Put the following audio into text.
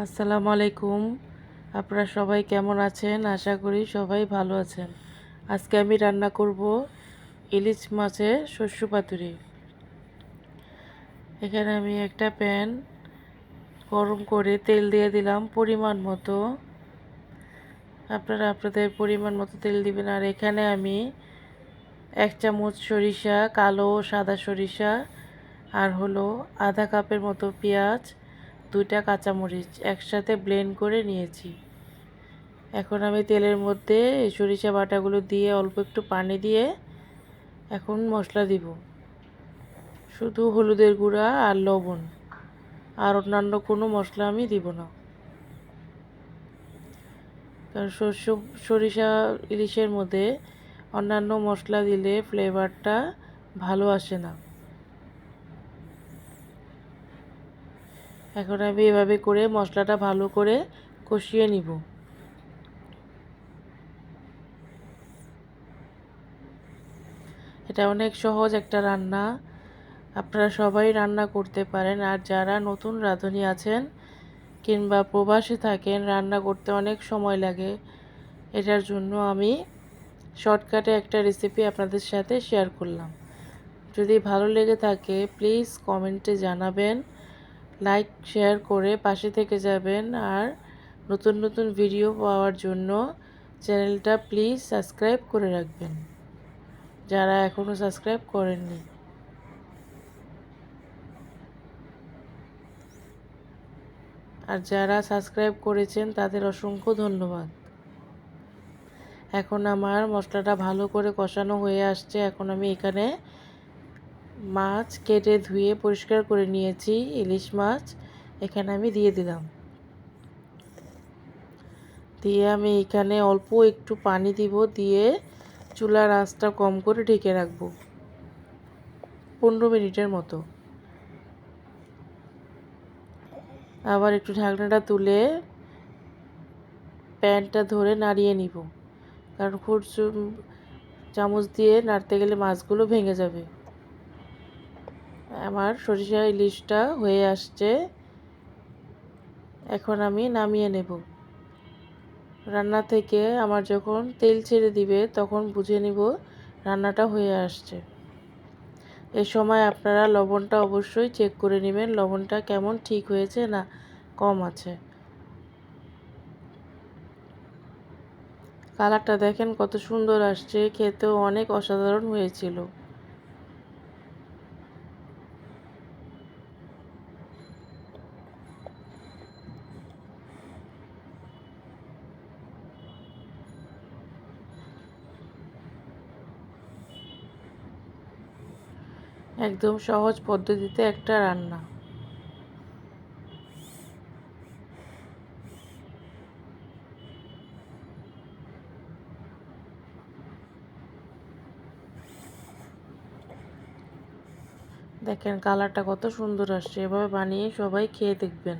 আসসালামু আলাইকুম। আপনারা সবাই কেমন আছেন? আশা করি সবাই ভালো আছেন। আজকে আমি রান্না করব ইলিশ মাছের শস্য পাতুরি। এখানে আমি একটা প্যান গরম করে তেল দিয়ে দিলাম পরিমাণ মতো। আপনারা আপনাদের পরিমাণ মতো তেল দিবেন। আর এখানে আমি এক চামচ সরিষা, কালো সাদা সরিষা, আর হলো আধা কাপের মতো পেঁয়াজ দুইটা কাঁচামরিচ একসাথে ব্লেন্ড করে নিয়েছি। এখন আমি তেলের মধ্যে সরিষা বাটাগুলো দিয়ে অল্প একটু পানি দিয়ে এখন মশলা দিব। শুধু হলুদের গুঁড়া আর লবণ। আর অন্যান্য কোনো মশলা আমি দিব না। কারণ শস্য, সরিষা ইলিশের মধ্যে অন্যান্য মশলা দিলে ফ্লেভারটা ভালো আসে না। এখন আমি এভাবে করে মশলাটা ভালো করে কষিয়ে নিব। এটা অনেক সহজ একটা রান্না। আপনারা সবাই রান্না করতে পারেন, আর যারা নতুন রাঁধুনি আছেন কিংবা প্রবাসী থাকেন, রান্না করতে অনেক সময় লাগে। এটার জন্য আমি শর্টকাটে একটা রেসিপি আপনাদের সাথে শেয়ার করলাম। যদি ভালো লেগে থাকে প্লিজ কমেন্টে জানাবেন। লাইক, শেয়ার করে পাশে থেকে যাবেন। আর নতুন নতুন ভিডিও পাওয়ার জন্য চ্যানেলটা প্লিজ সাবস্ক্রাইব করে রাখবেন, যারা এখনও সাবস্ক্রাইব করেননি। আর যারা সাবস্ক্রাইব করেছেন, তাদের অসংখ্য ধন্যবাদ। এখন আমার মশলাটা ভালো করে কষানো হয়ে আসছে। এখন আমি এখানে মাছ কেটে ধুয়ে পরিষ্কার করে নিয়েছি, ইলিশ মাছ। এখানে আমি দিয়ে দিলাম। দিয়ে আমি এখানে অল্প একটু পানি দিব, দিয়ে চুলার আঁচটা কম করে ঢেকে রাখব। পনেরো মিনিটের মতো। আবার একটু ঢাকনাটা তুলে প্যানটা ধরে নাড়িয়ে নিব। কারণ খুব চামচ দিয়ে নাড়তে গেলে মাছগুলো ভেঙে যাবে। আমার সরিষা ইলিশটা হয়ে আসছে। এখন আমি নামিয়ে নেব। রান্না থেকে আমার যখন তেল ছেড়ে দিবে, তখন বুঝে নিব রান্নাটা হয়ে আসছে। এ সময় আপনারা লবণটা অবশ্যই চেক করে নেবেন, লবণটা কেমন ঠিক হয়েছে না কম আছে। কালারটা দেখেন কত সুন্দর আসছে, খেতেও অনেক অসাধারণ হয়েছিল। একদম সহজ পদ্ধতিতে একটা রান্না। দেখেন, কালারটা কত সুন্দর আসছে। এভাবে বানিয়ে সবাই খেয়ে দেখবেন।